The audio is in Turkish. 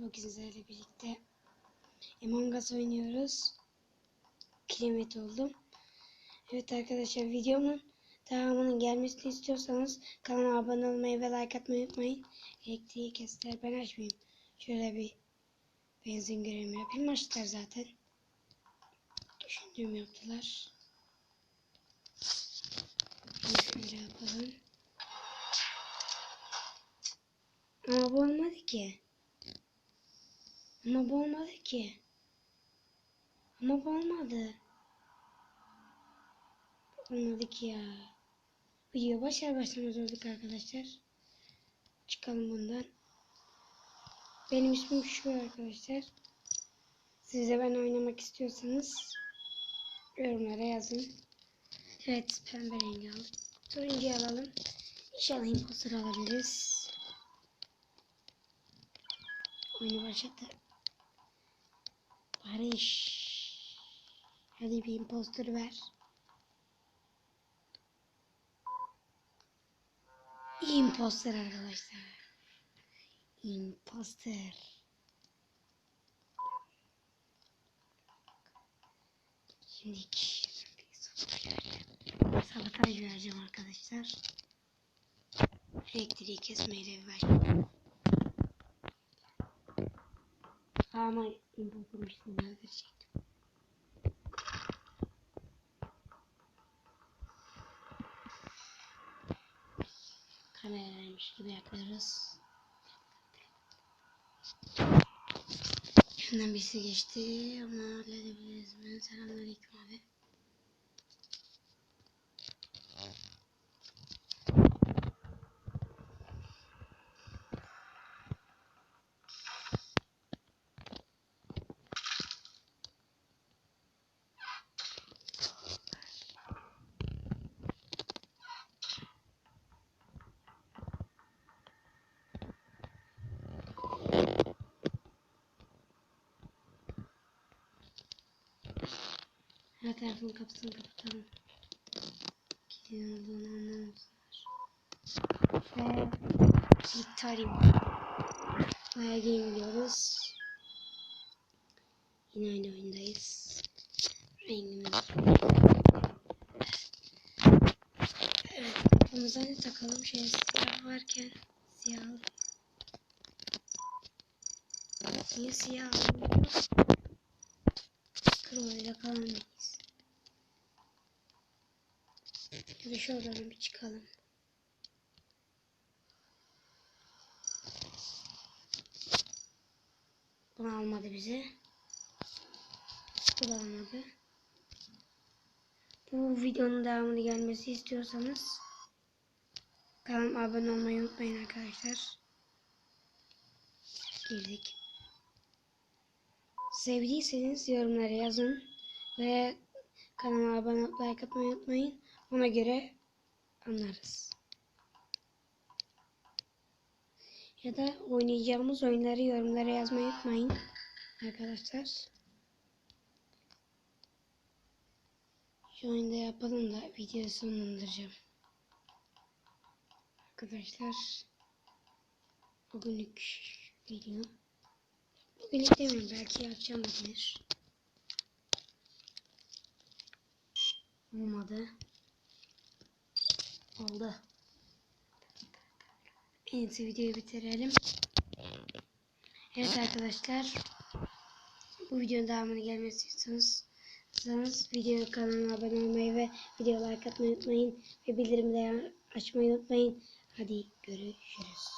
Bugün sizlerle birlikte Among Us oynuyoruz. Kilomet oldum. Evet arkadaşlar videomun devamının gelmesini istiyorsanız kanalıma abone olmayı ve like atmayı unutmayın. Elektriği kestiler ben açmayayım. Şöyle bir benzin görevimi yapayım. Açtılar zaten. Düşündüğüm yaptılar. Şöyle yapalım. Ama bu olmadı ki. Ama bu olmadı ki. Ama bu olmadı. Olmadı ki ya. Video başar başlamaz olduk arkadaşlar. Çıkalım bundan. Benim ismim şu arkadaşlar. Siz de ben oynamak istiyorsanız yorumlara yazın. Evet pembe rengi aldık. Turuncu alalım. İnşallah imposter alabiliriz. Oyunu başlattı. Barış. Hadi bir imposter ver. Imposter arkadaşlar. Imposter. Şimdi sabotaj vereceğim arkadaşlar. Elektriği kesmeyle başlayalım. Ama işte öldürecektim. Kameraymış gibi yapıyoruz. Şundan birisi geçti ama halledebiliriz mi? Selamünaleyküm abi. Her tarafın kapısını kapatalım. Kilidin olduğunu anlamışlar. Ve Victorium. Bayağı game diyoruz. Yine aynı oyundayız. Rengimiz. Evet. Kafamıza ne takalım? Şey siyah varken siyah. Niye siyah almıyor? Kırmızıyla kalamayız. Hadi şu odadan bir çıkalım. Bunu almadı bize. Bu da almadı. Bu videonun devamını gelmesi istiyorsanız kanalıma abone olmayı unutmayın arkadaşlar. Girdik. Sevdiyseniz yorumlara yazın ve kanalıma abone olup like atmayı unutmayın. Ona göre anlarız. Ya da oynayacağımız oyunları yorumlara yazmayı unutmayın arkadaşlar. Şu oyunda yapalım da videoyu sonlandıracağım. Arkadaşlar bugünlük video Bugün istemiyorum. Belki akşam gelir. Olmadı. Oldu. En iyisi videoyu bitirelim. Evet arkadaşlar. Bu videonun devamını gelmesi istiyorsanız video kanalıma abone olmayı ve video like atmayı unutmayın. Ve bildirimleri açmayı unutmayın. Hadi görüşürüz.